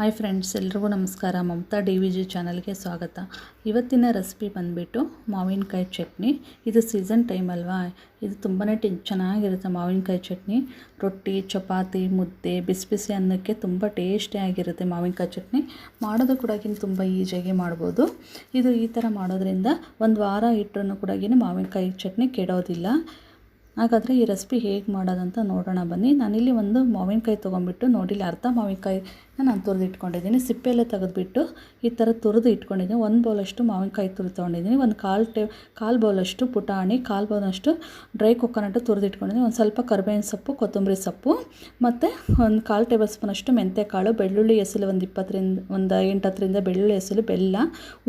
Hi friends ಎಲ್ರಿಗೂ ನಮಸ್ಕಾರ. Mamata D V G ಚಾನಲ್ಗೆ ಸ್ವಾಗತ. ಇವತ್ತಿನ ರೆಸಿಪಿ ಬಂದುಬಿಟ್ಟು ಮಾವಿನಕಾಯಿ ಚಟ್ನಿ. ಇದು ಸೀಸನ್ ಟೈಮ್ ಅಲ್ವಾ? ಇದು ತುಂಬಾ ಟಿ ಚೆನ್ನಾಗಿರುತ್ತೆ ಮಾವಿನಕಾಯಿ ಚಟ್ನಿ. ರೊಟ್ಟಿ, ಚಪಾತಿ, ಮುದ್ದೆ, ಬಿಸಿ ಬಿಸಿ ಅನ್ನಕ್ಕೆ ತುಂಬ ಟೇಸ್ಟಿಯಾಗಿರುತ್ತೆ ಮಾವಿನಕಾಯಿ ಚಟ್ನಿ. ಮಾಡೋದು ಕೂಡ ತುಂಬ ಈಜಿಯಾಗಿ ಮಾಡ್ಬೋದು. ಇದು ಈ ಥರ ಮಾಡೋದ್ರಿಂದ ಒಂದು ವಾರ ಇಟ್ಟರೂ ಕೂಡ ಮಾವಿನಕಾಯಿ ಚಟ್ನಿ ಕೆಡೋದಿಲ್ಲ. ಹಾಗಾದರೆ ಈ ರೆಸಿಪಿ ಹೇಗೆ ಮಾಡೋದಂತ ನೋಡೋಣ ಬನ್ನಿ. ನಾನಿಲ್ಲಿ ಒಂದು ಮಾವಿನಕಾಯಿ ತೊಗೊಂಬಿಟ್ಟು ನೋಡಿಲ್ಲ, ಅರ್ಧ ಮಾವಿನಕಾಯಿ ನಾನು ತುರಿದು ಇಟ್ಕೊಂಡಿದ್ದೀನಿ. ಸಿಪ್ಪೆಲ್ಲ ತೆಗೆದುಬಿಟ್ಟು ಈ ಥರ ತುರಿದು ಇಟ್ಕೊಂಡಿದ್ದೀನಿ. ಒಂದು ಬೌಲಷ್ಟು ಮಾವಿನಕಾಯಿ ತುರಿದು ತೊಗೊಂಡಿದ್ದೀನಿ. ಒಂದು ಕಾಲು ಟೇ, ಕಾಲು ಬೌಲಷ್ಟು ಪುಟಾಣಿ, ಕಾಲು ಬೌಲಷ್ಟು ಡ್ರೈ ಕೊಕೊನಟ್ಟು ತುರಿದು ಇಟ್ಕೊಂಡಿದ್ದೀನಿ. ಒಂದು ಸ್ವಲ್ಪ ಕರಿಬೇವಿನ ಸೊಪ್ಪು, ಕೊತ್ತಂಬರಿ ಸೊಪ್ಪು, ಮತ್ತು ಒಂದು ಕಾಲು ಟೇಬಲ್ ಸ್ಪೂನಷ್ಟು ಮೆಂತ್ಯಕಾಳು ಬೆಳ್ಳುಳ್ಳಿ ಎಸಲು ಒಂದು ಇಪ್ಪತ್ತರಿಂದ, ಒಂದು ಎಂಟು ಹತ್ತರಿಂದ ಬೆಳ್ಳುಳ್ಳಿ ಎಸಲು ಬೆಲ್ಲ,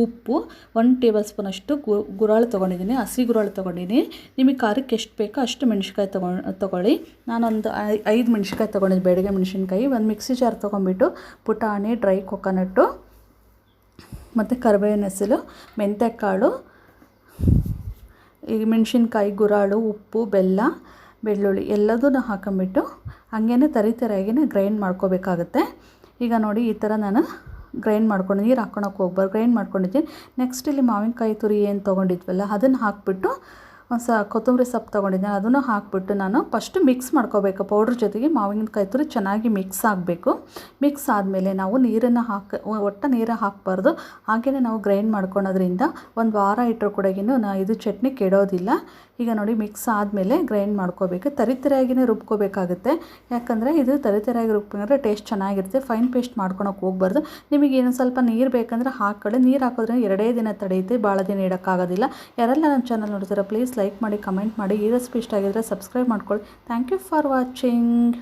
ಉಪ್ಪು, ಒಂದು ಟೇಬಲ್ ಸ್ಪೂನಷ್ಟು ಗು, ಗುರಾಳು ತೊಗೊಂಡಿದ್ದೀನಿ. ಹಸಿ ಗುರಾಳು ತೊಗೊಂಡಿದ್ದೀನಿ. ನಿಮಗೆ ಖಾರಕ್ಕೆ ಎಷ್ಟು ಬೇಕೋ ಅಷ್ಟು ಮೆಣಸಿನ್ಕಾಯಿ ತೊಗೊಂಡು ತೊಗೊಳ್ಳಿ. ನಾನೊಂದು ಐದು ಮೆಣಸಿನ್ಕಾಯಿ ತೊಗೊಂಡಿದ್ದೀನಿ ಬೆಳಗ್ಗೆ ಮೆಣಸಿನ್ಕಾಯಿ. ಒಂದು ಮಿಕ್ಸಿ ಜಾರ್ ತೊಗೊಂಡ್ಬಿಟ್ಟು ಪುಟಾಣಿ, ಡ್ರೈ ಕೊಕೊನಟ್ಟು, ಮತ್ತು ಕರಿಬೇವಿನ ಹೆಸರು ಮೆಂತ್ಯಕಾಳು ಈ ಮೆಣಸಿನ್ಕಾಯಿ, ಗುರಾಳು, ಉಪ್ಪು, ಬೆಲ್ಲ, ಬೆಳ್ಳುಳ್ಳಿ ಎಲ್ಲದನ್ನು ಹಾಕೊಂಬಿಟ್ಟು ಹಂಗೇ ತರಿ ತರಿಯಾಗಿನೇ ಗ್ರೈಂಡ್ ಮಾಡ್ಕೋಬೇಕಾಗುತ್ತೆ. ಈಗ ನೋಡಿ ಈ ಥರ ನಾನು ಗ್ರೈಂಡ್ ಮಾಡ್ಕೊಂಡು ನೀರು ಹಾಕ್ಕೊಳಕ್ಕೆ ಹೋಗ್ಬಾರ್ದು ಗ್ರೈಂಡ್ ಮಾಡ್ಕೊಂಡಿದ್ದೀನಿ. ನೆಕ್ಸ್ಟ್ ಇಲ್ಲಿ ಮಾವಿನಕಾಯಿ ತುರಿ ಏನು ತೊಗೊಂಡಿದ್ವಲ್ಲ, ಅದನ್ನು ಹಾಕ್ಬಿಟ್ಟು ಸ ಕೊತ್ತಂಬರಿ ಸೊಪ್ಪು ತೊಗೊಂಡಿದ್ದೀನಿ ಅದನ್ನು ಹಾಕ್ಬಿಟ್ಟು ನಾನು ಫಸ್ಟು ಮಿಕ್ಸ್ ಮಾಡ್ಕೋಬೇಕು. ಪೌಡ್ರ್ ಜೊತೆಗೆ ಮಾವಿನಕಾಯಿ ತುರಿ ಚೆನ್ನಾಗಿ ಮಿಕ್ಸ್ ಆಗಬೇಕು. ಮಿಕ್ಸ್ ಆದಮೇಲೆ ನಾವು ನೀರನ್ನು ಹಾಕಿ, ಒಟ್ಟು ನೀರು ಹಾಕಬಾರ್ದು. ಹಾಗೆಯೇ ನಾವು ಗ್ರೈಂಡ್ ಮಾಡ್ಕೊಳೋದ್ರಿಂದ ಒಂದು ವಾರ ಇಟ್ಟರು ಕೂಡ ಇದು ಚಟ್ನಿ ಕೆಡೋದಿಲ್ಲ. ಈಗ ನೋಡಿ ಮಿಕ್ಸ್ ಆದಮೇಲೆ ಗ್ರೈಂಡ್ ಮಾಡ್ಕೋಬೇಕು. ತರಿತರಿಯಾಗಿಯೇ ರುಬ್ಕೋಬೇಕಾಗುತ್ತೆ. ಯಾಕಂದರೆ ಇದು ತರಿತರಿಯಾಗಿ ರುಬ್ಕೊಂಡ್ರೆ ಟೇಸ್ಟ್ ಚೆನ್ನಾಗಿರುತ್ತೆ. ಫೈನ್ ಪೇಸ್ಟ್ ಮಾಡ್ಕೊಳಕ್ಕೆ ಹೋಗ್ಬಾರ್ದು. ನಿಮಗೆ ಏನು ಸ್ವಲ್ಪ ನೀರು ಬೇಕಂದ್ರೆ ಹಾಕೊಳ್ಳಿ. ನೀರು ಹಾಕೋದ್ರೆ ಎರಡೇ ದಿನ ತಡೆಯುತ್ತೆ. ಭಾಳ ದಿನ ಇಡೋಕ್ಕಾಗೋದಿಲ್ಲ. ಯಾರೆಲ್ಲ ನಮ್ಮ ಚಾನಲ್ ನೋಡ್ತೀರಾ ಪ್ಲೀಸ್ ಲೈಕ್ ಮಾಡಿ ಕಮೆಂಟ್ ಮಾಡಿ. ಈ ರೆಸಿಪಿ ಇಷ್ಟ ಆಗಿದ್ರೆ ಸಬ್ಸ್ಕ್ರೈಬ್ ಮಾಡ್ಕೊಳ್ಳಿ. Thank you for watching